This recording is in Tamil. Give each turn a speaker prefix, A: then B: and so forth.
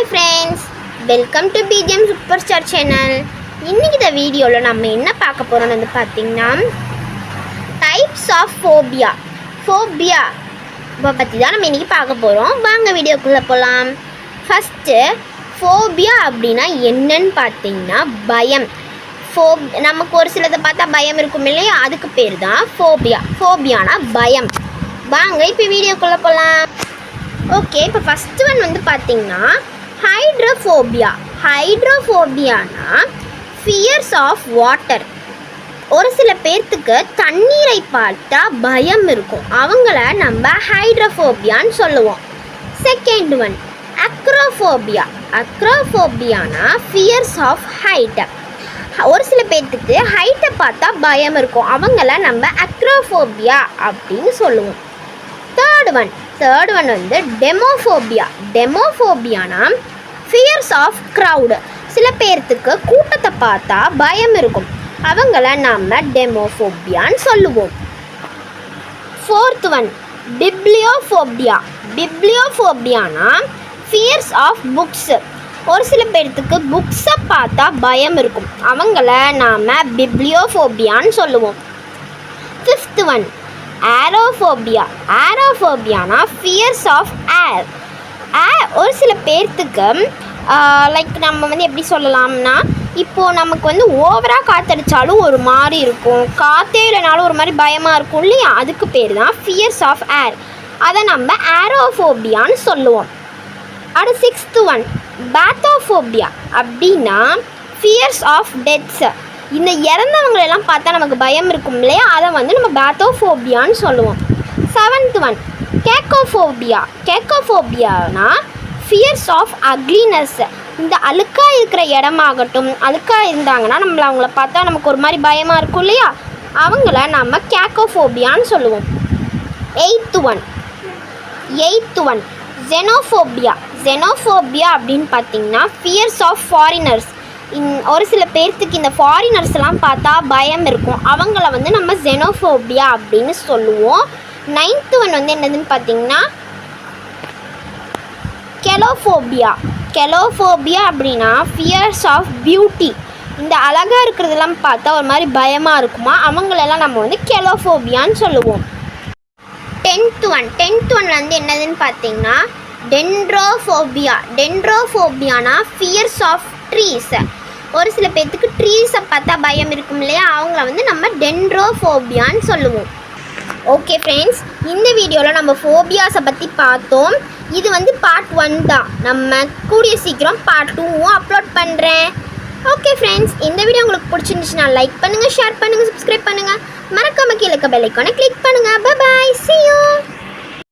A: Hi friends welcome to BGM super star channel இன்னைக்கு இந்த வீடியோவில் நம்ம என்ன பார்க்க போகிறோம்னு வந்து பார்த்தீங்கன்னா டைப்ஸ் ஆஃப் ஃபோபியா ஃபோபியா பற்றி தான் நம்ம இன்றைக்கி பார்க்க போகிறோம் வாங்க வீடியோக்குள்ளே போகலாம் ஃபஸ்ட்டு ஃபோபியா அப்படின்னா என்னன்னு பார்த்தீங்கன்னா பயம். ஃபோ நமக்கு ஒரு சிலதை பார்த்தா பயம் இருக்கும் இல்லையா? அதுக்கு பேர் தான் ஃபோபியா ஃபோபியானா பயம். வாங்க இப்போ வீடியோக்குள்ளே போகலாம் ஓகே இப்போ ஃபஸ்ட்டு ஒன் வந்து பார்த்திங்கன்னா ஹைட்ரோஃபோபியா ஹைட்ரோஃபோபியானா ஃபியர்ஸ் ஆஃப் வாட்டர் ஒரு சில பேர்த்துக்கு தண்ணீரை பார்த்தா பயம் இருக்கும். அவங்கள நம்ம ஹைட்ரோஃபோபியான்னு சொல்லுவோம். செகண்ட் ஒன் அக்ரோஃபோபியா அக்ரோஃபோபியானா ஃபியர்ஸ் ஆஃப் ஹைட்டை ஒரு சில பேர்த்துக்கு ஹைட்டை பார்த்தா பயம் இருக்கும். அவங்கள நம்ம அக்ரோஃபோபியா அப்படின்னு சொல்லுவோம். தேர்ட் ஒன் தேர்ட் ஒன் வந்து டெமோஃபோபியா டெமோஃபோபியானா ஃபியர்ஸ் ஆஃப் க்ரௌடு சில பேர்த்துக்கு கூட்டத்தை பார்த்தா பயம் இருக்கும். அவங்கள நாம் டெமோஃபோபியான்னு சொல்லுவோம். ஃபோர்த் ஒன் பிப்ளியோஃபோபியா பிப்ளியோஃபோபியானா ஃபியர்ஸ் ஆஃப் புக்ஸு ஒரு சில பேர்த்துக்கு புக்ஸை பார்த்தா பயம் இருக்கும். அவங்கள நாம் பிப்ளியோஃபோபியான்னு சொல்லுவோம். ஃபிஃப்த் ஒன் ஆரோஃபோபியா ஆரோஃபோபியானா ஃபியர்ஸ் ஆஃப் ஏர் ஏர் ஒரு சில பேர்த்துக்கு லைக் நம்ம வந்து எப்படி சொல்லலாம்னா இப்போது நமக்கு வந்து ஓவராக காற்றடிச்சாலும் ஒரு மாதிரி இருக்கும். காற்றே இல்லைனாலும் ஒரு மாதிரி பயமாக இருக்கும் இல்லையா? அதுக்கு பேர் தான் ஃபியர்ஸ் ஆஃப் ஏர் அதை நம்ம ஏரோஃபோபியான்னு சொல்லுவோம். அடு சிக்ஸ்த்து ஒன் பேத்தோஃபோபியா அப்படின்னா ஃபியர்ஸ் ஆஃப் டெத்ஸ் இந்த இறந்தவங்களெல்லாம் பார்த்தா நமக்கு பயம் இருக்கும் இல்லையா? அதை வந்து நம்ம பேத்தோஃபோபியான்னு சொல்லுவோம். செவன்த் ஒன் கேக்கோஃபோபியா கேக்கோஃபோபியானா ஃபியர்ஸ் ஆஃப் அக்லினஸ் இந்த அழுக்காக இருக்கிற இடமாகட்டும் அழுக்காக இருந்தாங்கன்னா நம்மள அவங்கள பார்த்தா நமக்கு ஒரு மாதிரி பயமாக இருக்கும் இல்லையா? அவங்கள நம்ம கேக்கோஃபோபியான்னு சொல்லுவோம். Eighth one eighth one xenophobia xenophobia அப்படின்னு பார்த்தீங்கன்னா ஃபியர்ஸ் ஆஃப் ஃபாரினர்ஸ் இன் ஒரு சில பேர்த்துக்கு இந்த ஃபாரினர்ஸ்லாம் பார்த்தா பயம் இருக்கும். அவங்கள வந்து நம்ம ஜெனோஃபோபியா அப்படின்னு சொல்லுவோம். நைன்த்து ஒன் வந்து என்னதுன்னு பார்த்தீங்கன்னா கெலோஃபோபியா கெலோஃபோபியா அப்படின்னா ஃபியர்ஸ் ஆஃப் பியூட்டி இந்த அழகாக இருக்கிறதெல்லாம் பார்த்தா ஒரு மாதிரி பயமாக இருக்குமா? அவங்களெல்லாம் நம்ம வந்து கெலோஃபோபியான்னு சொல்லுவோம். டென்த் ஒன் டென்த் ஒன்ல வந்து என்னதுன்னு பார்த்தீங்கன்னா டென்ட்ரோஃபோபியா டென்ட்ரோஃபோபியானா ஃபியர்ஸ் ஆஃப் ட்ரீஸ் ஒரு சில பேர்த்துக்கு ட்ரீஸை பார்த்தா பயம் இருக்கும் இல்லையா? அவங்கள வந்து நம்ம டென்ட்ரோஃபோபியான்னு சொல்லுவோம். ஓகே ஃப்ரெண்ட்ஸ் இந்த வீடியோவில் நம்ம ஃபோபியாஸை பற்றி பார்த்தோம். இது வந்து பார்ட் ஒன் தான். நம்ம கூடிய சீக்கிரம் பார்ட் டூவும் அப்லோட் பண்ணுறேன் ஓகே ஃப்ரெண்ட்ஸ் இந்த வீடியோ உங்களுக்கு பிடிச்சிருந்துச்சுன்னா லைக் பண்ணுங்கள் ஷேர் பண்ணுங்கள் சப்ஸ்கிரைப் பண்ணுங்கள் மறக்காம கீழே பெல் ஐக்கானை கிளிக் பண்ணுங்கள் பாய் see